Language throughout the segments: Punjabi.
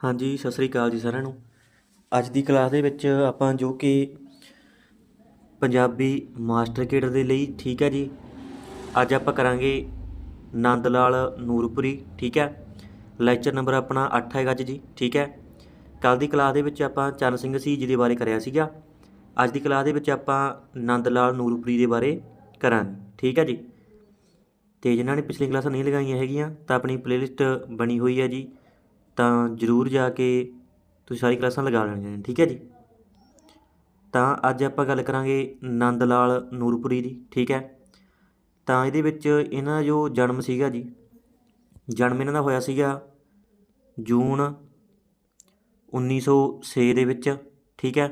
ਹਾਂਜੀ, ਸਤਿ ਸ੍ਰੀ ਅਕਾਲ ਜੀ ਸਾਰਿਆਂ ਨੂੰ। ਅੱਜ ਦੀ ਕਲਾਸ ਦੇ ਵਿੱਚ ਆਪਾਂ ਜੋ ਕਿ ਪੰਜਾਬੀ ਮਾਸਟਰ ਕੇਡਰ ਦੇ ਲਈ, ਠੀਕ ਹੈ ਜੀ? ਅੱਜ ਆਪਾਂ ਕਰਾਂਗੇ ਨੰਦ ਲਾਲ ਨੂਰਪੁਰੀ, ਠੀਕ ਹੈ? ਲੈਕਚਰ ਨੰਬਰ ਆਪਣਾ 8 ਹੈਗਾ ਅੱਜ ਜੀ, ਠੀਕ ਹੈ? ਕੱਲ ਦੀ ਕਲਾਸ ਦੇ ਵਿੱਚ ਆਪਾਂ ਚਰਨ ਸਿੰਘ ਸੀ ਜੀ ਦੇ ਬਾਰੇ ਕਰਿਆ ਸੀਗਾ। ਅੱਜ ਦੀ ਕਲਾਸ ਦੇ ਵਿੱਚ ਆਪਾਂ ਨੰਦ ਲਾਲ ਨੂਰਪੁਰੀ ਦੇ ਬਾਰੇ ਕਰਾਂਗੇ, ਠੀਕ ਹੈ ਜੀ? ਤੇ ਜਿਨ੍ਹਾਂ ਨੇ ਪਿਛਲੀ ਕਲਾਸਾਂ ਨਹੀਂ ਲਗਾਈਆਂ ਹੈਗੀਆਂ, ਤਾਂ ਆਪਣੀ ਪਲੇਲਿਸਟ ਬਣੀ ਹੋਈ ਹੈ ਜੀ। ਤਾਂ ਜਰੂਰ ਜਾ ਕੇ ਤੁਸੀਂ ਸਾਰੀ ਕਲਾਸਾਂ ਲਗਾ ਲੈਣੀਆਂ ਨੇ, ਠੀਕ ਹੈ ਜੀ? ਤਾਂ ਅੱਜ ਆਪਾਂ ਗੱਲ ਕਰਾਂਗੇ ਨੰਦ ਲਾਲ ਨੂਰਪੁਰੀ ਦੀ, ਠੀਕ ਹੈ? ਤਾਂ ਇਹਦੇ ਵਿੱਚ ਇਹਨਾਂ ਦਾ ਜੋ ਜਨਮ ਸੀਗਾ ਜੀ, ਜਨਮ ਇਹਨਾਂ ਦਾ ਹੋਇਆ ਸੀਗਾ ਜੂਨ 1906 ਦੇ ਵਿੱਚ, ਠੀਕ ਹੈ?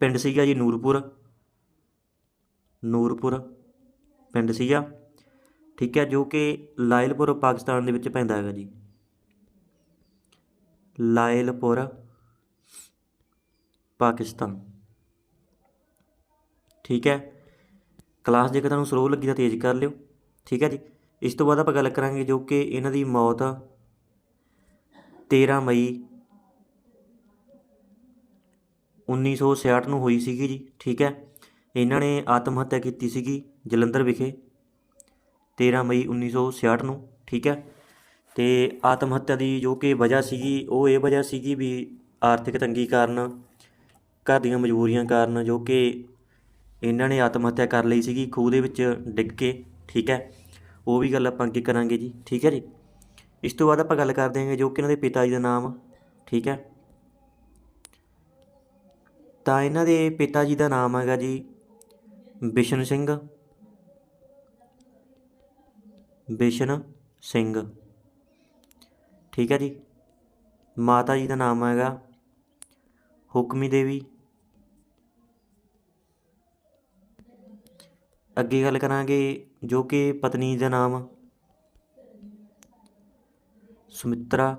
ਪਿੰਡ ਸੀਗਾ ਜੀ ਨੂਰਪੁਰ ਨੂਰਪੁਰ ਪਿੰਡ ਸੀਗਾ, ਠੀਕ ਹੈ? ਜੋ ਕਿ ਲਾਇਲਪੁਰ, ਪਾਕਿਸਤਾਨ ਦੇ ਵਿੱਚ ਪੈਂਦਾ ਹੈਗਾ ਜੀ। ਲਾਇਲਪੁਰ, ਪਾਕਿਸਤਾਨ। ਠੀਕ ਹੈ? ਕਲਾਸ ਜੇਕਰ ਤੁਹਾਨੂੰ ਸਲੋ ਲੱਗੀ ਤਾਂ ਤੇਜ਼ ਕਰ ਲਿਓ। ਠੀਕ ਹੈ ਜੀ? ਇਸ ਤੋਂ ਬਾਅਦ ਆਪਾਂ ਗੱਲ ਕਰਾਂਗੇ ਜੋ ਕਿ ਇਹਨਾਂ ਦੀ ਮੌਤ 13 ਮਈ 1966 ਨੂੰ ਹੋਈ ਸੀਗੀ ਜੀ। ਠੀਕ ਹੈ? ਇਹਨਾਂ ਨੇ ਆਤਮ ਹੱਤਿਆ ਕੀਤੀ ਸੀਗੀ ਜਲੰਧਰ ਵਿਖੇ 13 ਮਈ 1966 ਨੂੰ। ਠੀਕ ਹੈ? ਤੇ ਆਤਮ ਹੱਤਿਆ ਦੀ ਜੋ ਕਿ ਵਜ੍ਹਾ ਸੀਗੀ, ਉਹ ਇਹ ਵਜ੍ਹਾ ਸੀਗੀ ਵੀ ਆਰਥਿਕ ਤੰਗੀ ਕਾਰਨ, ਘਰ ਦੀਆਂ ਮਜਬੂਰੀਆਂ ਕਾਰਨ ਜੋ ਕਿ ਇਹਨਾਂ ਨੇ ਆਤਮ ਹੱਤਿਆ ਕਰ ਲਈ ਸੀਗੀ, ਖੂਹ ਦੇ ਵਿੱਚ ਡਿੱਗ ਕੇ, ਠੀਕ ਹੈ? ਉਹ ਵੀ ਗੱਲ ਆਪਾਂ ਅੱਗੇ ਕਰਾਂਗੇ ਜੀ, ਠੀਕ ਹੈ ਜੀ? ਇਸ ਤੋਂ ਬਾਅਦ ਆਪਾਂ ਗੱਲ ਕਰਦੇ ਹਾਂਗੇ ਜੋ ਕਿ ਇਹਨਾਂ ਦੇ ਪਿਤਾ ਜੀ ਦਾ ਨਾਮ, ਠੀਕ ਹੈ? ਤਾਂ ਇਹਨਾਂ ਦੇ ਪਿਤਾ ਜੀ ਦਾ ਨਾਮ ਹੈਗਾ ਜੀ ਬਿਸ਼ਨ ਸਿੰਘ। ਬਿਸ਼ਨ ਸਿੰਘ। ਠੀਕ ਹੈ ਜੀ। ਮਾਤਾ ਜੀ ਦਾ ਨਾਮ ਹੈਗਾ ਹੁਕਮੀ ਦੇਵੀ। ਅੱਗੇ ਗੱਲ ਕਰਾਂਗੇ ਜੋ ਕਿ ਪਤਨੀ ਦਾ ਨਾਮ ਸੁਮਿਤਰਾ।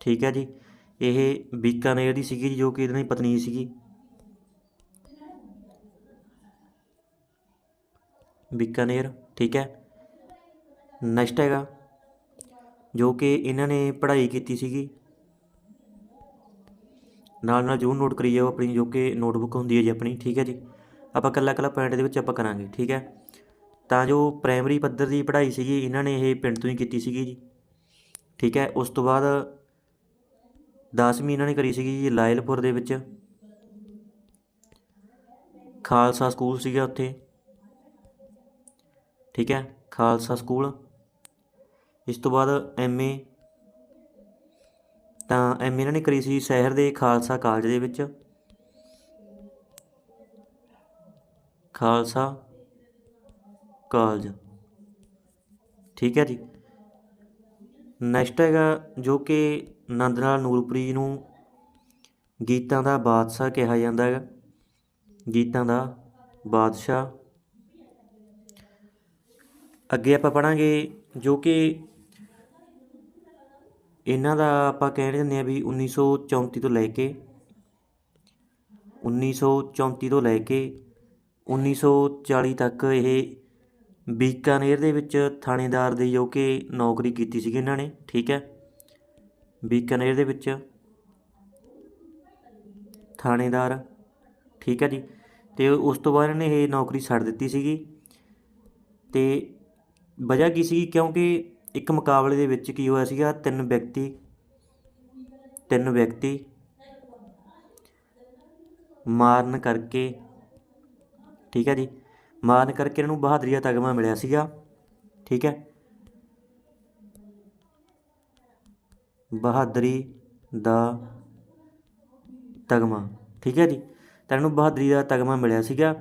ਠੀਕ ਹੈ ਜੀ। ਇਹ ਬੀਕਾਨੇਰ ਦੀ ਸੀਗੀ ਜੀ, ਜੋ ਕਿ ਇਹਨਾਂ ਦੀ ਪਤਨੀ ਸੀਗੀ। ਬੀਕਾਨੇਰ, ਠੀਕ ਹੈ। ਨੈਕਸਟ ਹੈਗਾ, ਜੋ ਕਿ ਇਹਨਾਂ ਨੇ ਪੜ੍ਹਾਈ ਕੀਤੀ ਸੀਗੀ। ਨਾਲ ਨਾਲ ਜ਼ਰੂਰ ਨੋਟ ਕਰੀ ਜਾਓ ਆਪਣੀ, ਜੋ ਕਿ ਨੋਟਬੁੱਕ ਹੁੰਦੀ ਹੈ ਜੀ ਆਪਣੀ, ਠੀਕ ਹੈ ਜੀ? ਆਪਾਂ ਕੱਲਾ ਕੱਲਾ ਪੁਆਇੰਟ ਦੇ ਵਿੱਚ ਆਪਾਂ ਕਰਾਂਗੇ, ਠੀਕ ਹੈ? ਤਾਂ ਜੋ ਪ੍ਰਾਇਮਰੀ ਪੱਧਰ ਦੀ ਪੜ੍ਹਾਈ ਸੀਗੀ, ਇਹਨਾਂ ਨੇ ਇਹ ਪਿੰਡ ਤੋਂ ਹੀ ਕੀਤੀ ਸੀਗੀ ਜੀ। ਠੀਕ ਹੈ, ਉਸ ਤੋਂ ਬਾਅਦ 10ਵੀਂ ਇਹਨਾਂ ਨੇ ਕਰੀ ਸੀਗੀ ਜੀ ਲਾਇਲਪੁਰ ਦੇ ਵਿੱਚ। ਖਾਲਸਾ ਸਕੂਲ ਸੀਗਾ ਉੱਥੇ। ਠੀਕ ਹੈ, ਖਾਲਸਾ ਸਕੂਲ। ਇਸ ਤੋਂ ਬਾਅਦ ਐਮਏ ਤਾਂ ਐਮਏ ਇਹਨਾਂ ਨੇ ਕਰੀ ਸੀ ਸ਼ਹਿਰ ਦੇ ਖਾਲਸਾ ਕਾਲਜ ਦੇ ਵਿੱਚ। ਖਾਲਸਾ ਕਾਲਜ। ਠੀਕ ਹੈ ਜੀ। ਨੈਕਸਟ ਹੈਗਾ ਜੋ ਕਿ ਨੰਦ ਲਾਲ ਨੂਰਪੁਰੀ ਨੂੰ ਗੀਤਾਂ ਦਾ ਬਾਦਸ਼ਾਹ ਕਿਹਾ ਜਾਂਦਾ ਹੈਗਾ। ਗੀਤਾਂ ਦਾ ਬਾਦਸ਼ਾਹ। ਅੱਗੇ ਆਪਾਂ ਪੜਾਂਗੇ ਜੋ ਕਿ ਇਹਨਾਂ ਦਾ ਆਪਾਂ ਕਹਿ ਦਿੰਦੇ ਆ ਵੀ 1934 ਤੋਂ ਲੈ ਕੇ 1934 ਤੋਂ ਲੈ ਕੇ 1940 ਤੱਕ ਇਹ ਬੀਕਾਨੇਰ ਦੇ ਵਿੱਚ ਥਾਣੇਦਾਰ ਦੇ ਜੋ ਕਿ ਨੌਕਰੀ ਕੀਤੀ ਸੀਗੀ ਇਹਨਾਂ ਨੇ, ਠੀਕ ਹੈ? ਬੀਕਾਨੇਰ ਦੇ ਵਿੱਚ ਥਾਣੇਦਾਰ, ਠੀਕ ਹੈ ਜੀ? ਤੇ ਉਸ ਤੋਂ ਬਾਅਦ ਇਹਨਾਂ ਨੇ ਇਹ ਨੌਕਰੀ ਛੱਡ ਦਿੱਤੀ ਸੀਗੀ। ਤੇ ਵਜ੍ਹਾ ਕੀ ਸੀ ਕਿਉਂਕਿ ਇੱਕ ਮੁਕਾਬਲੇ ਦੇ ਵਿੱਚ ਕੀ ਹੋਇਆ ਸੀਗਾ? ਤਿੰਨ ਵਿਅਕਤੀ ਤਿੰਨ ਵਿਅਕਤੀ ਮਾਰਨ ਕਰਕੇ, ਠੀਕ ਹੈ ਜੀ, ਮਾਰਨ ਕਰਕੇ ਇਹਨਾਂ ਨੂੰ ਬਹਾਦਰੀ ਦਾ ਤਗਮਾ ਮਿਲਿਆ ਸੀਗਾ, ਠੀਕ ਹੈ। ਬਹਾਦਰੀ ਦਾ ਤਗਮਾ, ਠੀਕ ਹੈ ਜੀ। ਤਾਂ ਇਹਨਾਂ ਬਹਾਦਰੀ ਦਾ ਤਗਮਾ ਮਿਲਿਆ ਸੀਗਾ,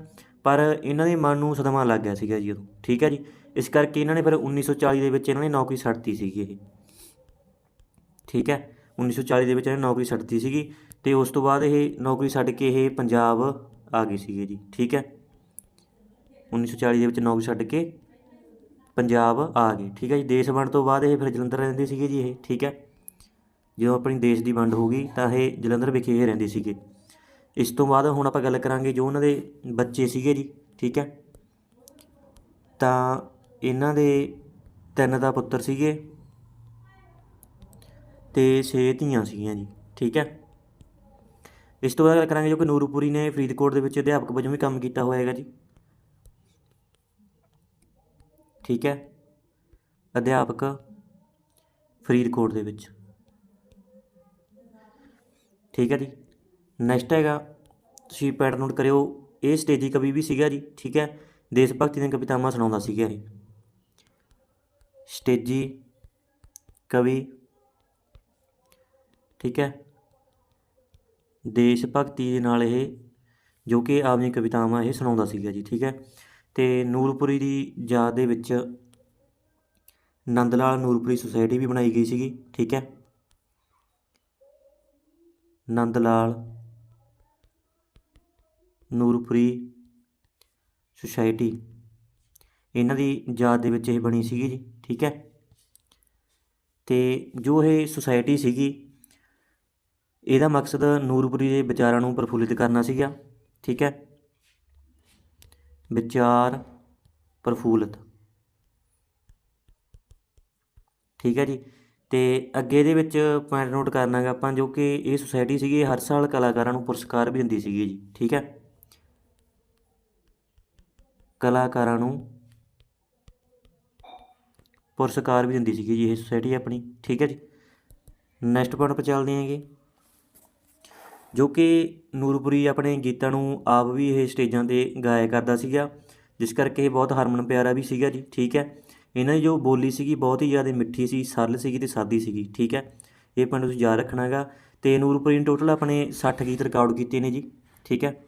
ਪਰ ਇਹਨਾਂ ਦੇ ਮਨ ਨੂੰ ਸਦਮਾ ਲੱਗ ਗਿਆ ਸੀਗਾ ਜੀ ਉਦੋਂ, ਠੀਕ ਹੈ ਜੀ। ਇਸ ਕਰਕੇ ਇਹਨਾਂ ਨੇ ਫਿਰ 1940 ਦੇ ਵਿੱਚ ਇਹਨਾਂ ਨੇ ਨੌਕਰੀ ਛੱਡਤੀ ਸੀਗੀ ਇਹ। ਠੀਕ ਹੈ? 1940 ਦੇ ਵਿੱਚ ਇਹਨਾਂ ਨੇ ਨੌਕਰੀ ਛੱਡਤੀ ਸੀਗੀ ਤੇ ਉਸ ਤੋਂ ਬਾਅਦ ਇਹ ਨੌਕਰੀ ਛੱਡ ਕੇ ਇਹ ਪੰਜਾਬ ਆ ਗਏ ਸੀਗੇ ਜੀ। ਠੀਕ ਹੈ? 1940 ਦੇ ਵਿੱਚ ਨੌਕਰੀ ਛੱਡ ਕੇ ਪੰਜਾਬ ਆ ਗਏ। ਠੀਕ ਹੈ ਜੀ? ਦੇਸ਼ ਵੰਡ ਤੋਂ ਬਾਅਦ ਇਹ ਫਿਰ ਜਲੰਧਰ ਰਹਿੰਦੇ ਸੀਗੇ ਜੀ ਇਹ। ਠੀਕ ਹੈ? ਜਦੋਂ ਆਪਣੀ ਦੇਸ਼ ਦੀ ਵੰਡ ਹੋ ਗਈ ਤਾਂ ਇਹ ਜਲੰਧਰ ਵਿਖੇ ਇਹ ਰਹਿੰਦੇ ਸੀਗੇ। ਇਸ ਤੋਂ ਬਾਅਦ ਹੁਣ ਆਪਾਂ ਗੱਲ ਕਰਾਂਗੇ ਜੋ ਉਹਨਾਂ ਦੇ ਬੱਚੇ ਸੀਗੇ ਜੀ। ਠੀਕ ਹੈ? ਤਾਂ ਇਹਨਾਂ ਦੇ ਤਿੰਨ ਦਾ ਪੁੱਤਰ ਸੀਗੇ ਤੇ 6 ਧੀਆਂ ਸੀਗੀਆਂ ਜੀ, ਠੀਕ ਹੈ? ਇਸ ਤੋਂ ਬਾਅਦ ਗੱਲ ਕਰਾਂਗੇ ਜੋ ਕਿ ਨੂਰਪੁਰੀ ਨੇ ਫਰੀਦਕੋਟ ਦੇ ਵਿੱਚ ਅਧਿਆਪਕ ਵਜੋਂ ਵੀ ਕੰਮ ਕੀਤਾ ਹੋਇਆ ਹੈਗਾ ਜੀ। ਠੀਕ ਹੈ? ਅਧਿਆਪਕ ਫਰੀਦਕੋਟ ਦੇ ਵਿੱਚ। ਠੀਕ ਹੈ ਜੀ। ਨੈਕਸਟ ਹੈਗਾ, ਤੁਸੀਂ ਪੈਟਰਨ ਨੋਟ ਕਰਿਓ, ਇਹ ਸਟੇਜੀ ਕਵੀ ਵੀ ਸੀਗਾ ਜੀ, ਠੀਕ ਹੈ? ਦੇਸ਼ ਭਗਤੀ ਦੀਆਂ ਕਵਿਤਾਵਾਂ ਸੁਣਾਉਂਦਾ ਸੀਗਾ ਇਹ। ਸਟੇਜੀ, ਕਵੀ, ਠੀਕ ਹੈ? ਦੇਸ਼ ਭਗਤੀ ਦੇ ਨਾਲ ਇਹ, ਜੋ ਕਿ ਆਪਣੀਆਂ ਕਵਿਤਾਵਾਂ ਇਹ ਸੁਣਾਉਂਦਾ ਸੀਗਾ ਜੀ, ਠੀਕ ਹੈ? ਤੇ ਨੂਰਪੁਰੀ ਦੀ ਯਾਦ ਦੇ ਵਿੱਚ ਨੰਦ ਲਾਲ ਨੂਰਪੁਰੀ ਸੁਸਾਇਟੀ ਵੀ ਬਣਾਈ ਗਈ ਸੀਗੀ, ਠੀਕ ਹੈ? ਨੰਦ ਲਾਲ ਨੂਰਪੁਰੀ ਸੁਸਾਇਟੀ, ਇਹਨਾਂ ਦੀ ਯਾਦ ਦੇ ਵਿੱਚ ਇਹ ਬਣੀ ਸੀਗੀ ਜੀ। ਠੀਕ ਹੈ? ਤੇ ਜੋ ਇਹ ਸੁਸਾਇਟੀ ਸੀਗੀ, ਇਹਦਾ ਮਕਸਦ ਨੂਰਪੁਰੀ ਦੇ ਵਿਚਾਰਾਂ ਨੂੰ ਪ੍ਰਫੁੱਲਿਤ ਕਰਨਾ ਸੀਗਾ, ਠੀਕ ਹੈ? ਵਿਚਾਰ ਪ੍ਰਫੁੱਲਿਤ। ਠੀਕ ਹੈ ਜੀ? ਤੇ ਅੱਗੇ ਇਹਦੇ ਵਿੱਚ ਪੁਆਇੰਟ ਨੋਟ ਕਰਨਾ ਹੈਗਾ ਆਪਾਂ, ਜੋ ਕਿ ਇਹ ਸੁਸਾਇਟੀ ਸੀਗੀ ਹਰ ਸਾਲ ਕਲਾਕਾਰਾਂ ਨੂੰ ਪੁਰਸਕਾਰ ਵੀ ਦਿੰਦੀ ਸੀਗੀ ਜੀ, ਠੀਕ ਹੈ? ਕਲਾਕਾਰਾਂ ਨੂੰ ਪੁਰਸਕਾਰ ਵੀ ਦਿੰਦੀ ਸੀਗੀ ਜੀ ਇਹ ਸੁਸਾਇਟੀ ਆਪਣੀ, ਠੀਕ ਹੈ ਜੀ? ਨੈਕਸਟ ਪੁਆਇੰਟ 'ਤੇ ਚੱਲਦੇ ਹਾਂਗੇ ਜੋ। ਕਿ ਨੂਰਪੁਰੀ ਆਪਣੇ ਗੀਤਾਂ ਨੂੰ ਆਪ ਵੀ ਇਹ ਸਟੇਜਾਂ ਤੇ ਗਾਇਆ ਕਰਦਾ ਸੀਗਾ, ਜਿਸ ਕਰਕੇ ਇਹ ਬਹੁਤ ਹਰਮਨ ਪਿਆਰਾ ਵੀ ਸੀਗਾ ਜੀ, ਠੀਕ ਹੈ? ਇਹਨਾਂ ਦੀ ਜੋ ਬੋਲੀ ਸੀਗੀ ਬਹੁਤ ਹੀ ਜ਼ਿਆਦਾ ਮਿੱਠੀ ਸੀ, ਸਰਲ ਸੀਗੀ ਤੇ ਸਾਦੀ ਸੀਗੀ, ਠੀਕ ਹੈ? ਇਹ ਪੁਆਇੰਟ ਤੁਸੀਂ ਯਾਦ ਰੱਖਣਾ ਹੈਗਾ ਤੇ ਨੂਰਪੁਰੀ ਨੇ ਟੋਟਲ ਆਪਣੇ 60 ਗੀਤ ਰਿਕਾਰਡ ਕੀਤੇ ਨੇ ਜੀ, ਠੀਕ ਹੈ?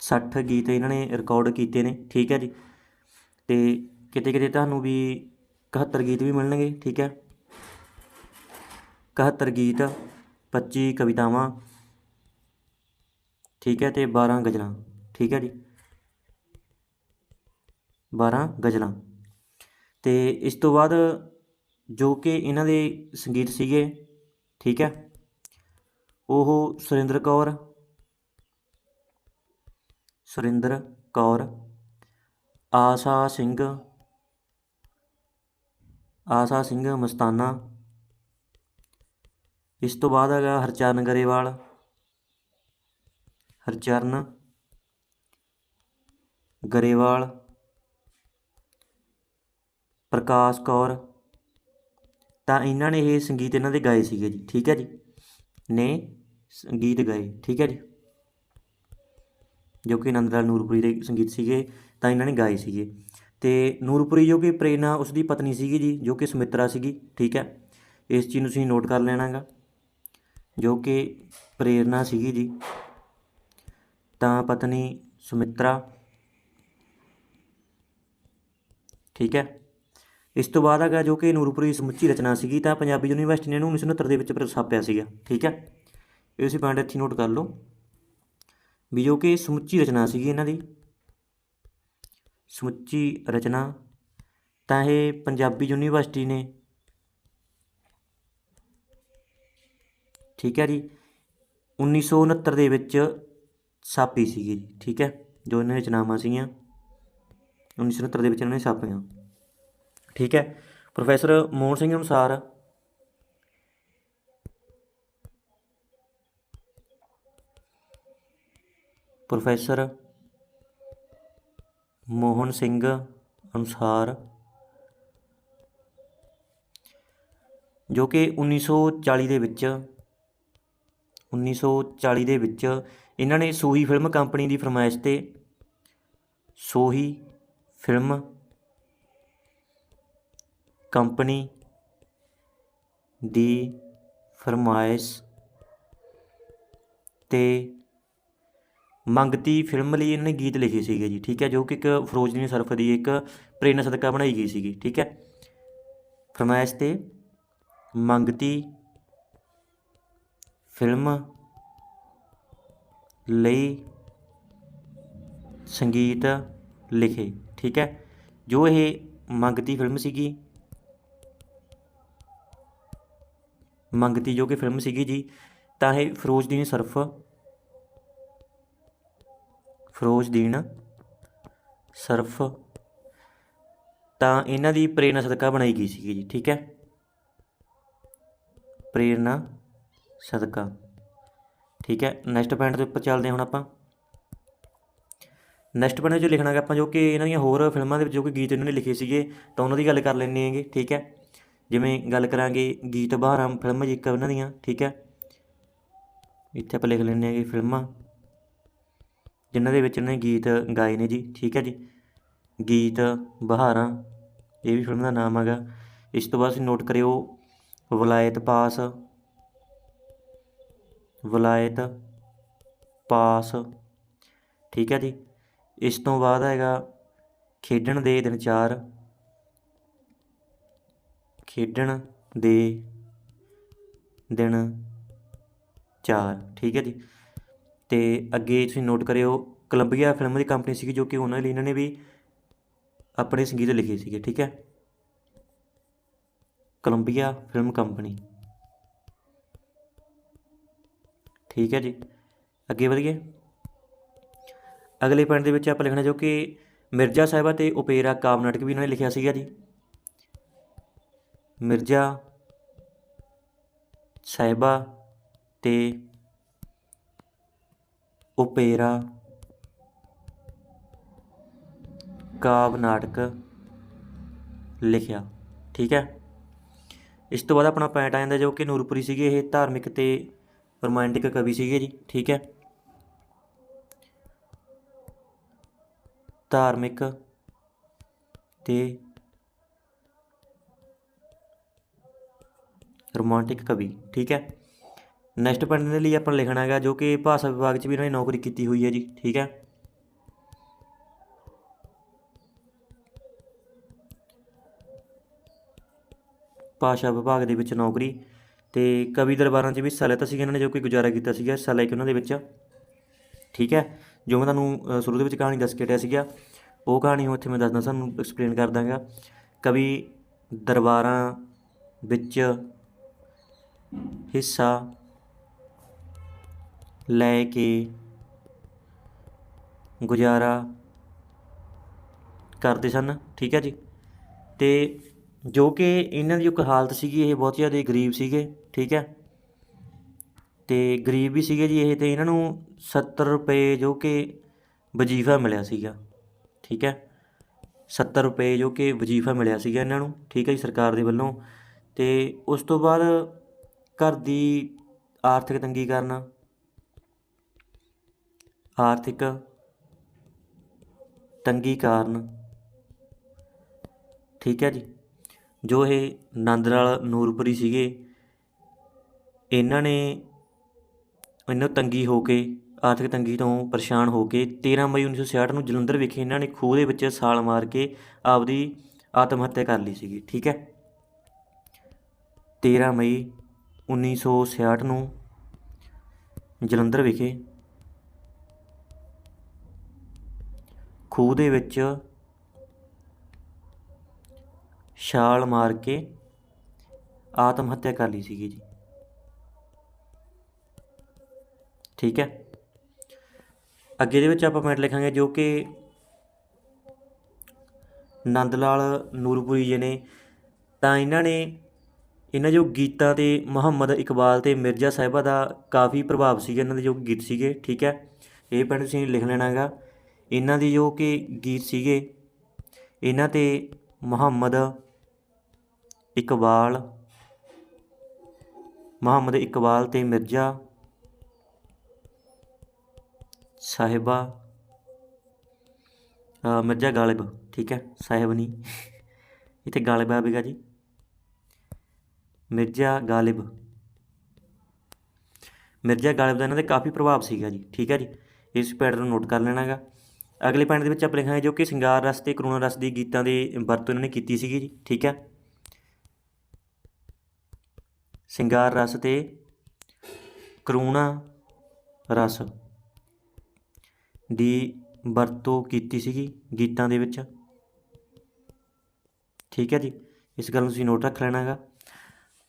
60 ਗੀਤ ਇਹਨਾਂ ਨੇ ਰਿਕਾਰਡ ਕੀਤੇ ਨੇ, ਠੀਕ ਹੈ ਜੀ? ਤੇ ਕਿਤੇ ਕਿਤੇ ਤੁਹਾਨੂੰ ਵੀ 71 ਗੀਤ ਵੀ ਮਿਲਣਗੇ, ਠੀਕ ਹੈ। 71 ਗੀਤ 25 ਕਵਿਤਾਵਾਂ, ਠੀਕ ਹੈ, ਤੇ 12 ਗਜ਼ਲਾਂ, ਠੀਕ ਹੈ ਜੀ। 12 ਗਜ਼ਲਾਂ। ਤੇ ਇਸ ਤੋਂ ਬਾਅਦ ਜੋ ਕਿ ਇਹਨਾਂ ਦੇ ਸੰਗੀਤ ਸੀਗੇ, ਠੀਕ ਹੈ, ਉਹ ਸੁਰਿੰਦਰ ਕੌਰ ਸੁਰਿੰਦਰ ਕੌਰ, ਆਸਾ ਸਿੰਘ ਆਸਾ ਸਿੰਘ ਮਸਤਾਨਾ। ਇਸ ਤੋਂ ਬਾਅਦ ਹੈਗਾ ਹਰਚਰਨ ਗਰੇਵਾਲ। ਹਰਚਰਨ ਗਰੇਵਾਲ। ਪ੍ਰਕਾਸ਼ ਕੌਰ। ਤਾਂ ਇਹਨਾਂ ਨੇ ਇਹ ਸੰਗੀਤ ਇਹਨਾਂ ਦੇ ਗਾਏ ਸੀਗੇ ਜੀ, ਠੀਕ ਹੈ ਜੀ? ਨੇ ਸੰਗੀਤ ਗਾਏ, ਠੀਕ ਹੈ ਜੀ? ਜੋ ਕਿ ਆਨੰਦ ਲਾਲ ਨੂਰਪੁਰੀ ਦੇ ਸੰਗੀਤ ਸੀਗੇ, ਤਾਂ ਇਹਨਾਂ ਨੇ ਗਾਏ ਸੀਗੇ। ਤੇ ਨੂਰਪੁਰੀ ਜੋ ਕਿ ਪ੍ਰੇਰਨਾ ਉਸ ਦੀ ਪਤਨੀ ਸੀਗੀ ਜੀ, ਜੋ ਕਿ ਸੁਮਿਤਰਾ ਸੀਗੀ, ਠੀਕ ਹੈ? ਇਸ ਚੀਜ਼ ਨੂੰ ਤੁਸੀਂ ਨੋਟ ਕਰ ਲੈਣਾਗਾ ਜੋ ਕਿ ਪ੍ਰੇਰਨਾ ਸੀਗੀ ਜੀ। ਤਾਂ ਪਤਨੀ ਸੁਮਿਤਰਾ, ਠੀਕ ਹੈ? ਇਸ ਤੋਂ ਬਾਅਦ ਹੈਗਾ ਜੋ ਕਿ ਨੂਰਪੁਰੀ ਸਮੁੱਚੀ ਰਚਨਾ ਸੀਗੀ, ਤਾਂ ਪੰਜਾਬੀ ਯੂਨੀਵਰਸਿਟੀ ਨੇ ਇਹਨੂੰ 1969 ਦੇ ਵਿੱਚ ਪ੍ਰਸਾਪਿਆ ਸੀਗਾ, ਠੀਕ ਹੈ? ਇਹ ਤੁਸੀਂ ਪੁਆਇੰਟ ਇੱਥੇ ਨੋਟ ਕਰ ਲਓ, ਵੀ ਜੋ ਕਿ ਸਮੁੱਚੀ ਰਚਨਾ ਸੀਗੀ ਇਹਨਾਂ ਦੀ ਸਮੁੱਚੀ ਰਚਨਾ, ਤਾਂ ਇਹ ਪੰਜਾਬੀ ਯੂਨੀਵਰਸਿਟੀ ਨੇ। ਠੀਕ ਹੈ ਜੀ। 1969 ਦੇ ਵਿੱਚ ਛਾਪੀ ਸੀਗੀ ਜੀ ਠੀਕ ਹੈ, ਜੋ ਇਹਨਾਂ ਦੀ ਰਚਨਾਵਾਂ ਸੀਗੀਆਂ। 1969 ਦੇ ਵਿੱਚ ਇਹਨਾਂ ਨੇ ਛਾਪੀਆਂ। ਠੀਕ ਹੈ, ਪ੍ਰੋਫੈਸਰ ਮੋਹਨ ਸਿੰਘ ਅਨੁਸਾਰ ਪ੍ਰੋਫੈਸਰ ਮੋਹਨ ਸਿੰਘ ਅਨੁਸਾਰ, ਜੋ ਕਿ 1940 ਦੇ ਵਿੱਚ 1940 ਦੇ ਵਿੱਚ ਇਹਨਾਂ ਨੇ ਸੋਹੀ ਫਿਲਮ ਕੰਪਨੀ ਦੀ ਫਰਮਾਇਸ਼ ਤੇ ਸੋਹੀ ਫਿਲਮ ਕੰਪਨੀ ਦੀ ਫਰਮਾਇਸ਼ ਤੇ ਮੰਗਤੀ ਫਿਲਮ ਲਈ ਇਹਨਾਂ ਨੇ ਗੀਤ ਲਿਖੇ ਸੀਗੇ ਜੀ, ਠੀਕ ਹੈ, ਜੋ ਕਿ ਇੱਕ ਫਿਰੋਜ਼ਦੀਨ ਸਰਫ ਦੀ ਇੱਕ ਪ੍ਰੇਰਨਾ ਸਦਕਾ ਬਣਾਈ ਗਈ ਸੀਗੀ, ਠੀਕ ਹੈ। ਫਰਮਾਇਸ਼ ਤੇ ਮੰਗਤੀ ਫਿਲਮ ਲਈ ਸੰਗੀਤ ਲਿਖੇ, ਠੀਕ ਹੈ। ਜੋ ਇਹ ਮੰਗਤੀ ਫਿਲਮ ਸੀਗੀ, ਮੰਗਤੀ ਜੋ ਕਿ ਫਿਲਮ ਸੀਗੀ ਜੀ, ਤਾਂ ਇਹ ਫਿਰੋਜ਼ਦੀਨ ਸਰਫ ਫਿਰੋਜ਼ਦੀਨ ਸਰਫ। ਤਾਂ ਇਹਨਾਂ ਦੀ ਪ੍ਰੇਰਨਾ ਸਦਕਾ ਬਣਾਈ ਗਈ ਸੀਗੀ ਜੀ, ਠੀਕ ਹੈ? ਪ੍ਰੇਰਨਾ ਸਦਕਾ, ਠੀਕ ਹੈ? ਨੈਕਸਟ ਪੁਆਇੰਟ ਦੇ ਉੱਪਰ ਚੱਲਦੇ ਹਾਂ ਹੁਣ ਆਪਾਂ। ਨੈਕਸਟ ਪੁਆਇੰਟ ਜੋ ਲਿਖਣਾ ਹੈ ਆਪਾਂ ਜੋ ਕਿ ਇਹਨਾਂ ਦੀਆਂ ਹੋਰ ਫਿਲਮਾਂ ਦੇ ਵਿੱਚ ਜੋ ਕਿ ਗੀਤ ਇਹਨਾਂ ਨੇ ਲਿਖੇ ਸੀਗੇ, ਤਾਂ ਉਹਨਾਂ ਦੀ ਗੱਲ ਕਰ ਲੈਂਦੇ ਹੈਗੇ, ਠੀਕ ਹੈ? ਜਿਵੇਂ ਗੱਲ ਕਰਾਂਗੇ ਗੀਤ ਬਹਾਰਾਂ ਫਿਲਮ ਜੀ ਇੱਕ ਉਹਨਾਂ ਦੀਆਂ, ਠੀਕ ਹੈ? ਇੱਥੇ ਆਪਾਂ ਲਿਖ ਲੈਂਦੇ ਹੈਗੇ ਫਿਲਮਾਂ। ਜਿਨ੍ਹਾਂ ਦੇ ਵਿੱਚ ਇਹਨਾਂ ਨੇ ਗੀਤ ਗਾਏ ਨੇ ਜੀ, ਠੀਕ ਹੈ ਜੀ। ਗੀਤ, ਬਹਾਰਾਂ, ਇਹ ਵੀ ਫਿਲਮ ਦਾ ਨਾਮ ਹੈਗਾ। ਇਸ ਤੋਂ ਬਾਅਦ ਤੁਸੀਂ ਨੋਟ ਕਰਿਓ, ਵਲਾਇਤ ਪਾਸ ਵਲਾਇਤ ਪਾਸ, ਠੀਕ ਹੈ ਜੀ। ਇਸ ਤੋਂ ਬਾਅਦ ਹੈਗਾ ਖੇਡਣ ਦੇ ਦਿਨ ਚਾਰ। ਖੇਡਣ ਦੇ ਦਿਨ ਚਾਰ, ਠੀਕ ਹੈ ਜੀ। ਤੇ ਅੱਗੇ ਤੁਸੀਂ ਨੋਟ ਕਰਿਓ ਕੋਲੰਬੀਆ ਫਿਲਮ ਦੀ ਕੰਪਨੀ ਸੀਗੀ ਜੋ ਕਿ ਉਹਨਾਂ ਲਈ ਇਹਨਾਂ ਨੇ ਵੀ ਆਪਣੇ ਸੰਗੀਤ ਲਿਖੇ ਸੀਗੇ, ਠੀਕ ਹੈ? ਕੋਲੰਬੀਆ ਫਿਲਮ ਕੰਪਨੀ ਠੀਕ ਹੈ ਜੀ। ਅੱਗੇ ਵਧੀਏ। ਅਗਲੇ ਪੁਆਇੰਟ ਦੇ ਵਿੱਚ ਆਪਾਂ ਲਿਖਣਾ ਜੋ ਕਿ ਮਿਰਜ਼ਾ ਸਾਹਿਬਾ ਤੇ ਓਪੇਰਾ ਕਾਵਿ ਨਾਟਕ ਵੀ ਇਹਨਾਂ ਨੇ ਲਿਖਿਆ ਸੀਗਾ ਜੀ। ਮਿਰਜ਼ਾ ਸਾਹਿਬਾ ਤੇ ਓਪੇਰਾ ਕਾਵਿ ਨਾਟਕ ਲਿਖਿਆ। ਠੀਕ ਹੈ? ਇਸ ਤੋਂ ਬਾਅਦ ਆਪਣਾ ਪੈਂਟ ਆ ਜਾਂਦਾ ਜੋ ਕਿ ਨੂਰਪੁਰੀ ਸੀਗੇ, ਇਹ ਧਾਰਮਿਕ ਤੇ ਰੋਮਾਂਟਿਕ ਕਵੀ ਸੀਗੇ ਜੀ। ਠੀਕ ਹੈ? ਧਾਰਮਿਕ ਤੇ ਰੋਮਾਂਟਿਕ ਕਵੀ। ਠੀਕ ਹੈ? ਨੈਕਸਟ ਪੁਆਇੰਟ ਦੇ ਲਈ ਆਪਾਂ ਲਿਖਣਾ ਹੈਗਾ ਜੋ ਕਿ ਭਾਸ਼ਾ ਵਿਭਾਗ 'ਚ ਵੀ ਇਹਨਾਂ ਨੇ ਨੌਕਰੀ ਕੀਤੀ ਹੋਈ ਹੈ ਜੀ, ਠੀਕ ਹੈ? ਭਾਸ਼ਾ ਵਿਭਾਗ ਦੇ ਵਿੱਚ ਨੌਕਰੀ ਤੇ ਕਵੀ ਦਰਬਾਰਾਂ 'ਚ ਵੀ ਹਿੱਸਾ ਲਿੱਤਾ ਸੀਗਾ ਇਹਨਾਂ ਨੇ ਜੋ ਕਿ ਗੁਜ਼ਾਰਾ ਕੀਤਾ ਸੀਗਾ ਹਿੱਸਾ ਲੈ ਕੇ ਉਹਨਾਂ ਦੇ ਵਿੱਚ, ਠੀਕ ਹੈ? ਜੋ ਮੈਂ ਤੁਹਾਨੂੰ ਸ਼ੁਰੂ ਦੇ ਵਿੱਚ ਕਹਾਣੀ ਦੱਸ ਕੇ ਹਟਿਆ ਸੀਗਾ, ਉਹ ਕਹਾਣੀ ਉੱਥੇ ਮੈਂ ਦੱਸਦਾ, ਸਾਨੂੰ ਐਕਸਪਲੇਨ ਕਰ ਦਾਂਗਾ। ਕਵੀ ਦਰਬਾਰਾਂ ਵਿੱਚ ਹਿੱਸਾ ਲੈ ਕੇ ਗੁਜ਼ਾਰਾ ਕਰਦੇ ਸਨ, ਠੀਕ ਹੈ ਜੀ। ਤੇ ਜੋ ਕਿ ਇਹਨਾਂ ਦੀ ਇੱਕ ਹਾਲਤ ਸੀਗੀ, ਇਹ ਬਹੁਤ ਜ਼ਿਆਦਾ ਗਰੀਬ ਸੀਗੇ, ਠੀਕ ਹੈ। ਤੇ ਗਰੀਬ ਵੀ ਸੀਗੇ ਜੀ ਇਹ, ਤੇ ਇਹਨਾਂ ਨੂੰ 70 ਰੁਪਏ ਜੋ ਕਿ ਵਜੀਫਾ ਮਿਲਿਆ ਸੀਗਾ, ਠੀਕ ਹੈ। 70 ਰੁਪਏ ਜੋ ਕਿ ਵਜੀਫਾ ਮਿਲਿਆ ਸੀਗਾ ਇਹਨਾਂ ਨੂੰ, ਠੀਕ ਹੈ ਜੀ, ਸਰਕਾਰ ਦੇ ਵੱਲੋਂ। ਤੇ ਉਸ ਤੋਂ ਬਾਅਦ ਘਰ ਦੀ ਆਰਥਿਕ ਤੰਗੀ ਕਾਰਨ ਆਰਥਿਕ ਤੰਗੀ ਕਾਰਨ। ਠੀਕ ਹੈ ਜੀ। ਜੋ ਇਹ ਨੰਦ ਲਾਲ ਨੂਰਪੁਰੀ ਸੀਗੇ, ਇਹਨਾਂ ਨੇ ਇਹਨਾਂ ਤੰਗੀ ਹੋ ਕੇ, ਆਰਥਿਕ ਤੰਗੀ ਤੋਂ ਪਰੇਸ਼ਾਨ ਹੋ ਕੇ 13 ਮਈ 1966 ਨੂੰ ਜਲੰਧਰ ਵਿਖੇ ਇਹਨਾਂ ਨੇ ਖੂਹ ਦੇ ਵਿੱਚ ਛਾਲ ਮਾਰ ਕੇ ਆਪਦੀ ਆਤਮ ਹੱਤਿਆ ਕਰ ਲਈ ਸੀਗੀ। ਠੀਕ ਹੈ। 13 ਮਈ 1966 ਨੂੰ ਜਲੰਧਰ ਵਿਖੇ ਖੂਹ ਦੇ ਵਿੱਚ ਛਾਲ ਮਾਰ ਕੇ ਆਤਮ ਹੱਤਿਆ ਕਰ ਲਈ ਸੀਗੀ ਜੀ। ਠੀਕ ਹੈ? ਅੱਗੇ ਦੇ ਵਿੱਚ ਆਪਾਂ ਪੁਆਇੰਟ ਲਿਖਾਂਗੇ ਜੋ ਕਿ ਨੰਦ ਲਾਲ ਨੂਰਪੁਰੀ ਜੀ ਨੇ, ਤਾਂ ਇਹਨਾਂ ਨੇ ਇਹਨਾਂ ਜੋ ਗੀਤਾਂ ਤੇ ਮੁਹੰਮਦ ਇਕਬਾਲ ਤੇ ਮਿਰਜ਼ਾ ਸਾਹਿਬਾ ਦਾ ਕਾਫੀ ਪ੍ਰਭਾਵ ਸੀਗਾ, ਇਹਨਾਂ ਦੇ ਜੋ ਗੀਤ ਸੀਗੇ, ਠੀਕ ਹੈ? ਇਹ ਪੁਆਇੰਟ ਤੁਸੀਂ ਲਿਖ ਲੈਣਾ ਹੈਗਾ ਇਹਨਾਂ ਦੇ ਜੋ ਕਿ ਗੀਤ ਸੀਗੇ, ਇਹਨਾਂ ਤੇ ਮੁਹੰਮਦ ਇਕਬਾਲ ਮੁਹੰਮਦ ਇਕਬਾਲ ਤੇ ਮਿਰਜ਼ਾ ਸਾਹਿਬਾ ਮਿਰਜ਼ਾ ਗਾਲਿਬ, ਠੀਕ ਹੈ, ਸਾਹਿਬ ਨਹੀਂ, ਇੱਥੇ ਗਾਲਿਬ ਆਵੇਗਾ ਜੀ। ਮਿਰਜ਼ਾ ਗਾਲਿਬ ਮਿਰਜ਼ਾ ਗਾਲਿਬ ਦਾ ਇਹਨਾਂ ਤੇ ਕਾਫੀ ਪ੍ਰਭਾਵ ਸੀਗਾ ਜੀ, ਠੀਕ ਹੈ ਜੀ, ਇਸ ਪੈਟਰਨ ਨੂੰ ਨੋਟ ਕਰ ਲੈਣਾ ਹੈਗਾ ਅਗਲੇ ਪੁਆਇੰਟ ਦੇ ਵਿੱਚ ਆਪਾਂ ਲਿਖਾਂਗੇ ਜੋ ਕਿ ਸਿੰਗਾਰ ਰਸ ਤੇ ਕਰੂਣਾ ਰਸ ਦੀ ਗੀਤਾਂ ਦੀ ਵਰਤੋਂ ਇਹਨਾਂ ਨੇ ਕੀਤੀ ਸੀਗੀ ਜੀ, ਠੀਕ ਹੈ? ਸਿੰਗਾਰ ਰਸ ਤੇ ਕਰੂਣਾ ਰਸ ਦੀ ਵਰਤੋਂ ਕੀਤੀ ਸੀਗੀ ਗੀਤਾਂ ਦੇ ਵਿੱਚ। ਠੀਕ ਹੈ ਜੀ, ਇਸ ਗੱਲ ਨੂੰ ਤੁਸੀਂ ਨੋਟ ਰੱਖ ਲੈਣਾ ਹੈਗਾ।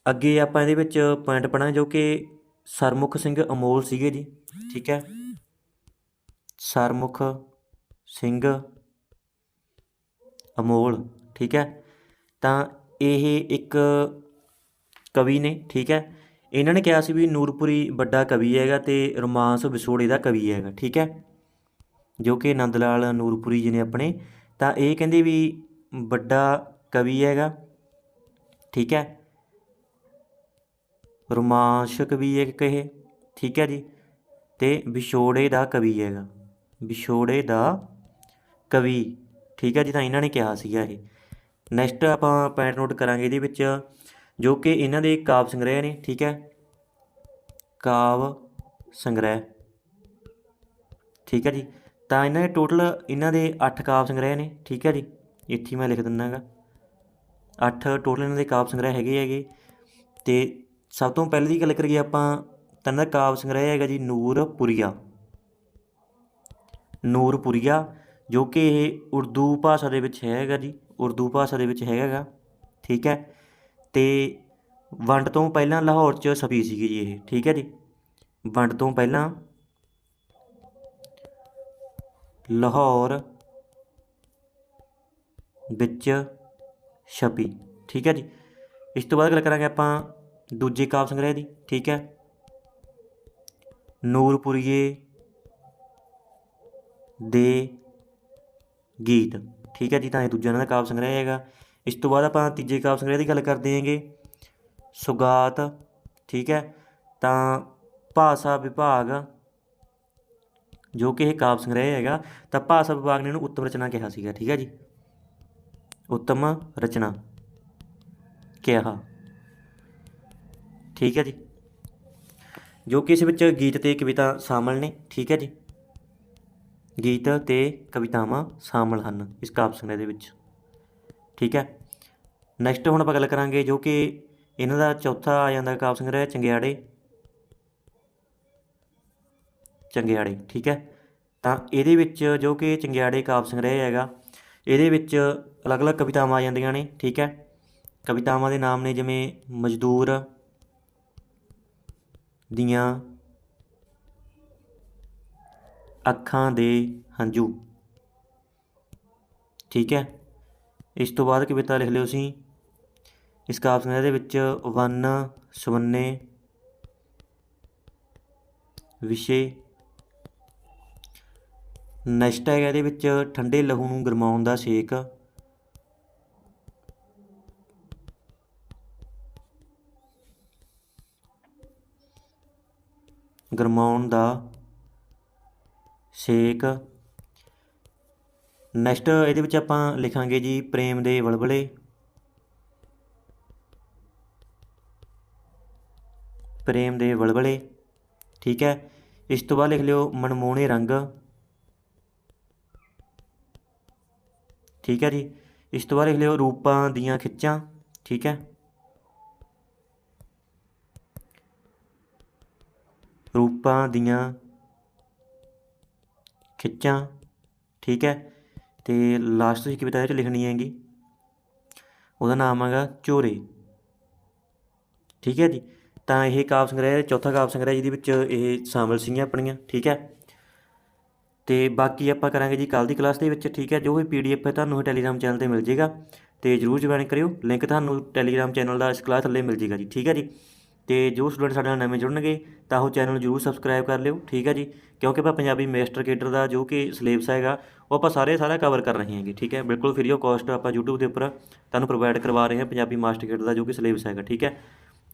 ਅੱਗੇ ਆਪਾਂ ਇਹਦੇ ਵਿੱਚ ਪੁਆਇੰਟ ਪੜਾਂਗੇ ਜੋ ਕਿ ਸਰਮੁਖ ਸਿੰਘ ਅਮੋਲ ਸੀਗੇ ਜੀ, ਠੀਕ ਹੈ? ਸਰਮੁਖ ਸਿੰਘ ਅਮੋਲ, ਠੀਕ ਹੈ? ਤਾਂ ਇਹ ਇੱਕ ਕਵੀ ਨੇ, ਠੀਕ ਹੈ? ਇਹਨਾਂ ਨੇ ਕਿਹਾ ਸੀ ਵੀ ਨੂਰਪੁਰੀ ਵੱਡਾ ਕਵੀ ਹੈਗਾ ਤੇ ਰੋਮਾਂਸ ਵਿਛੋੜੇ ਦਾ ਕਵੀ ਹੈਗਾ, ਠੀਕ ਹੈ? ਜੋ ਕਿ ਆਨੰਦ ਲਾਲ ਨੂਰਪੁਰੀ ਜੀ ਨੇ ਆਪਣੇ। ਤਾਂ ਇਹ ਕਹਿੰਦੇ ਵੀ ਵੱਡਾ ਕਵੀ ਹੈਗਾ, ਠੀਕ ਹੈ? ਰੋਮਾਂਸ ਕਵੀ ਇੱਕ ਇਹ ਠੀਕ ਹੈ ਜੀ? ਤੇ ਵਿਛੋੜੇ ਦਾ ਕਵੀ ਹੈਗਾ। ਵਿਛੋੜੇ ਦਾ ਕਵੀ, ਠੀਕ ਹੈ ਜੀ, ਤਾਂ ਇਹਨਾਂ ਨੇ ਕਿਹਾ ਸੀਗਾ ਇਹ। ਨੈਕਸਟ ਆਪਾਂ ਪੁਆਇੰਟ ਨੋਟ ਕਰਾਂਗੇ ਇਹਦੇ ਵਿੱਚ, ਜੋ ਕਿ ਇਹਨਾਂ ਦੇ ਕਾਵ ਸੰਗ੍ਰਹਿ ਨੇ, ਠੀਕ ਹੈ। ਕਾਵ ਸੰਗ੍ਰਹਿ, ਠੀਕ ਹੈ ਜੀ। ਤਾਂ ਇਹਨਾਂ ਦੇ ਟੋਟਲ ਇਹਨਾਂ ਦੇ 8 ਕਾਵ ਸੰਗ੍ਰਹਿ ਨੇ, ਠੀਕ ਹੈ ਜੀ। ਇੱਥੇ ਮੈਂ ਲਿਖ ਦਿੰਦਾਗਾ। 8 ਟੋਟਲ ਇਹਨਾਂ ਦੇ ਕਾਵ ਸੰਗ੍ਰਹਿ ਹੈਗੇ ਹੈਗੇ। ਤੇ ਸਭ ਤੋਂ ਪਹਿਲਾਂ ਦੀ ਗੱਲ ਕਰੀਏ ਆਪਾਂ, ਤਾਂ ਇਹਨਾਂ ਦਾ ਕਾਵ ਸੰਗ੍ਰਹਿ ਹੈਗਾ ਜੀ, ਨੂਰਪੁਰੀਆ। ਨੂਰਪੁਰੀਆ ਜੋ ਕਿ ਇਹ ਉਰਦੂ ਭਾਸ਼ਾ ਦੇ ਵਿੱਚ ਹੈਗਾ ਜੀ, ਉਰਦੂ ਭਾਸ਼ਾ ਦੇ ਵਿੱਚ ਹੈਗਾ ਠੀਕ ਹੈ? ਤੇ ਵੰਡ ਤੋਂ ਪਹਿਲਾਂ ਲਾਹੌਰ 'ਚ ਛਪੀ ਸੀਗੀ ਜੀ ਇਹ, ਠੀਕ ਹੈ ਜੀ? ਵੰਡ ਤੋਂ ਪਹਿਲਾਂ ਲਾਹੌਰ ਵਿੱਚ ਛਪੀ ਠੀਕ ਹੈ ਜੀ? ਇਸ ਤੋਂ ਬਾਅਦ ਗੱਲ ਕਰਾਂਗੇ ਆਪਾਂ ਦੂਜੇ ਕਾਵਿ ਸੰਗ੍ਰਹਿ ਦੀ, ਠੀਕ ਹੈ? ਨੂਰਪੁਰੀਏ ਦੇ ਗੀਤ। ਠੀਕ ਹੈ ਜੀ, ਤਾਂ ਇਹ ਦੂਜਾ ਇਹਨਾਂ ਦਾ ਕਾਵਿ ਸੰਗ੍ਰਹਿ ਹੈਗਾ। ਇਸ ਤੋਂ ਬਾਅਦ ਆਪਾਂ ਤੀਜੇ ਕਾਵਿ ਸੰਗ੍ਰਹਿ ਦੀ ਗੱਲ ਕਰਦੇ ਹਾਂਗੇ। ਸੁਗਾਤ, ਠੀਕ ਹੈ। ਤਾਂ ਭਾਸ਼ਾ ਵਿਭਾਗ, ਜੋ ਕਿ ਇਹ ਕਾਵਿ ਸੰਗ੍ਰਹਿ ਹੈਗਾ, ਤਾਂ ਭਾਸ਼ਾ ਵਿਭਾਗ ਨੇ ਇਹਨੂੰ ਉੱਤਮ ਰਚਨਾ ਕਿਹਾ ਸੀਗਾ, ਠੀਕ ਹੈ ਜੀ। ਉੱਤਮ ਰਚਨਾ ਕਿਹਾ। ਠੀਕ ਹੈ ਜੀ। ਜੋ ਕਿ ਇਸ ਵਿੱਚ ਗੀਤ ਤੇ ਕਵਿਤਾ ਸ਼ਾਮਲ ਨੇ, ਠੀਕ ਹੈ ਜੀ। ਗੀਤ ਅਤੇ ਕਵਿਤਾਵਾਂ ਸ਼ਾਮਲ ਹਨ ਇਸ ਕਾਵਿ ਸੰਗ੍ਰਹਿ ਦੇ ਵਿੱਚ। ਠੀਕ ਹੈ? ਨੈਕਸਟ ਹੁਣ ਆਪਾਂ ਗੱਲ ਕਰਾਂਗੇ ਜੋ ਕਿ ਇਹਨਾਂ ਦਾ ਚੌਥਾ ਆ ਜਾਂਦਾ ਕਾਵਿ ਸੰਗ੍ਰਹਿ ਚੰਗਿਆੜੇ। ਚੰਗਿਆੜੇ, ਠੀਕ ਹੈ? ਤਾਂ ਇਹਦੇ ਵਿੱਚ ਜੋ ਕਿ ਚੰਗਿਆੜੇ ਕਾਵਿ ਸੰਗ੍ਰਹਿ ਹੈਗਾ, ਇਹਦੇ ਵਿੱਚ ਅਲੱਗ-ਅਲੱਗ ਕਵਿਤਾਵਾਂ ਆ ਜਾਂਦੀਆਂ ਨੇ, ਠੀਕ ਹੈ? ਕਵਿਤਾਵਾਂ ਦੇ ਨਾਮ ਨੇ ਜਿਵੇਂ ਮਜ਼ਦੂਰ ਦੀਆਂ ਅੱਖਾਂ ਦੇ ਹੰਝੂ। ਠੀਕ ਹੈ? ਇਸ ਤੋਂ ਬਾਅਦ ਕਵਿਤਾ ਲਿਖ ਲਿਓ ਸੀ ਇਸ ਕਾਵਿ ਸੰਗ੍ਰਹਿ ਦੇ ਵਿੱਚ ਵੰਨ, ਸਵੰਨੇ, ਵਿਸ਼ੇ। ਨਸ਼ਟ ਹੈਗਾ ਇਹਦੇ ਵਿੱਚ ਠੰਡੇ ਲਹੂ ਨੂੰ ਗਰਮਾਉਣ ਦਾ ਸੇਕ। ਗਰਮਾਉਣ ਦਾ ਸ਼ੇਕ। ਨੈਕਸਟ ਇਹਦੇ ਵਿੱਚ ਆਪਾਂ ਲਿਖਾਂਗੇ ਜੀ ਪ੍ਰੇਮ ਦੇ ਵਲਵਲੇ। ਪ੍ਰੇਮ ਦੇ ਵਲਵਲੇ, ਠੀਕ ਹੈ। ਇਸ ਤੋਂ ਬਾਅਦ ਲਿਖ ਲਿਓ ਮਨਮੋਹਣੇ ਰੰਗ। ਠੀਕ ਹੈ ਜੀ। ਇਸ ਤੋਂ ਬਾਅਦ ਲਿਖ ਲਿਓ ਰੂਪਾਂ ਦੀਆਂ ਖਿੱਚਾਂ, ਠੀਕ ਹੈ। ਰੂਪਾਂ ਦੀਆਂ ਖਿੱਚਾਂ, ਠੀਕ ਹੈ? ਤੇ ਲਾਸਟ ਤੁਸੀਂ ਕਵਿਤਾ ਇਹ 'ਚ ਲਿਖਣੀ ਹੈਗੀ। ਉਹਦਾ ਨਾਮ ਹੈਗਾ ਚੋਰੇ। ਠੀਕ ਹੈ ਜੀ? ਤਾਂ ਇਹ ਕਾਵਿ ਸੰਗ੍ਰਹਿ ਚੌਥਾ ਕਾਵਿ ਸੰਗ੍ਰਹਿ ਜਿਹਦੇ ਵਿੱਚ ਇਹ ਸ਼ਾਮਲ ਸੀਗੀਆਂ ਆਪਣੀਆਂ, ਠੀਕ ਹੈ? ਤੇ ਬਾਕੀ ਆਪਾਂ ਕਰਾਂਗੇ ਜੀ ਕੱਲ੍ਹ ਦੀ ਕਲਾਸ ਦੇ ਵਿੱਚ, ਠੀਕ ਹੈ? ਜੋ ਵੀ ਪੀਡੀਐਫ ਹੈ ਤੁਹਾਨੂੰ ਇਹ ਟੈਲੀਗ੍ਰਾਮ ਚੈਨਲ ਤੇ ਮਿਲ ਜੇਗਾ। ਤੇ ਜਰੂਰ ਜੁਆਇਨ ਕਰਿਓ। ਲਿੰਕ ਤੁਹਾਨੂੰ ਟੈਲੀਗ੍ਰਾਮ ਚੈਨਲ ਦਾ ਇਸ ਕਲਾਸ ਥੱਲੇ ਮਿਲ ਜੇਗਾ ਜੀ, ਠੀਕ ਹੈ ਜੀ? ਤੇ ਜੋ ਸਟੂਡੈਂਟ ਸਾਡੇ ਨਾਲ ਨਵੇਂ ਜੁੜਨਗੇ, ਤਾਂ ਉਹ ਚੈਨਲ ਜਰੂਰ ਸਬਸਕ੍ਰਾਈਬ ਕਰ ਲਿਓ, ਠੀਕ ਹੈ ਜੀ? ਕਿਉਂਕਿ ਆਪਾਂ ਪੰਜਾਬੀ ਮਾਸਟਰ ਕੇਡਰ ਦਾ ਜੋ ਕਿ ਸਿਲੇਬਸ ਹੈਗਾ, ਉਹ ਆਪਾਂ ਸਾਰੇ ਸਾਰਾ ਕਵਰ ਕਰ ਰਹੇ ਹਾਂਗੇ, ਠੀਕ ਹੈ? ਬਿਲਕੁਲ ਫ੍ਰੀ ਆਫ ਕਾਸਟ ਆਪਾਂ YouTube ਦੇ ਉੱਪਰ ਤੁਹਾਨੂੰ ਪ੍ਰੋਵਾਈਡ ਕਰਵਾ ਰਹੇ ਹਾਂ ਪੰਜਾਬੀ ਮਾਸਟਰ ਕੇਡਰ ਦਾ ਜੋ ਕਿ ਸਿਲੇਬਸ ਹੈਗਾ, ਠੀਕ ਹੈ?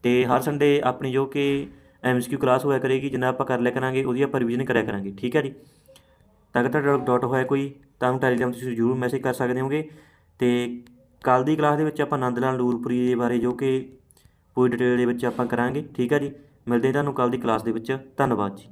ਤੇ ਹਰ ਸੰਡੇ ਆਪਣੀ ਜੋ ਕਿ ਐਮਸੀਕਿਊ ਕਲਾਸ ਹੋਇਆ ਕਰੇਗੀ, ਜਿੰਨਾ ਆਪਾਂ ਕਰ ਲਿਆ ਕਰਾਂਗੇ, ਉਹਦੀ ਆਪਾਂ ਰਿਵੀਜ਼ਨ ਕਰਿਆ ਕਰਾਂਗੇ, ਠੀਕ ਹੈ ਜੀ? ਤਾਂ ਅਗਰ ਤੁਹਾਡਾ ਡਾਊਟ ਹੋਇਆ ਕੋਈ, ਤਾਂ ਟੈਲੀਗ੍ਰਾਮ ਤੁਸੀਂ ਜ਼ਰੂਰ ਮੈਸੇਜ ਕਰ ਸਕਦੇ ਹੋਗੇ, ਤੇ ਕੱਲ੍ਹ ਦੀ ਕਲਾਸ ਦੇ ਵਿੱਚ ਆਪਾਂ ਆਨੰਦ ਲਾਲ ਨੂਰਪੁਰੀ ਦੇ ਬਾਰੇ ਜੋ ਕਿ ਪੂਰੀ ਡਿਟੇਲ ਦੇ ਵਿੱਚ ਆਪਾਂ ਕਰਾਂਗੇ, ਠੀਕ ਆ ਜੀ? ਮਿਲਦੇ ਤੁਹਾਨੂੰ ਕੱਲ੍ਹ ਦੀ ਕਲਾਸ ਦੇ ਵਿੱਚ, ਧੰਨਵਾਦ ਜੀ।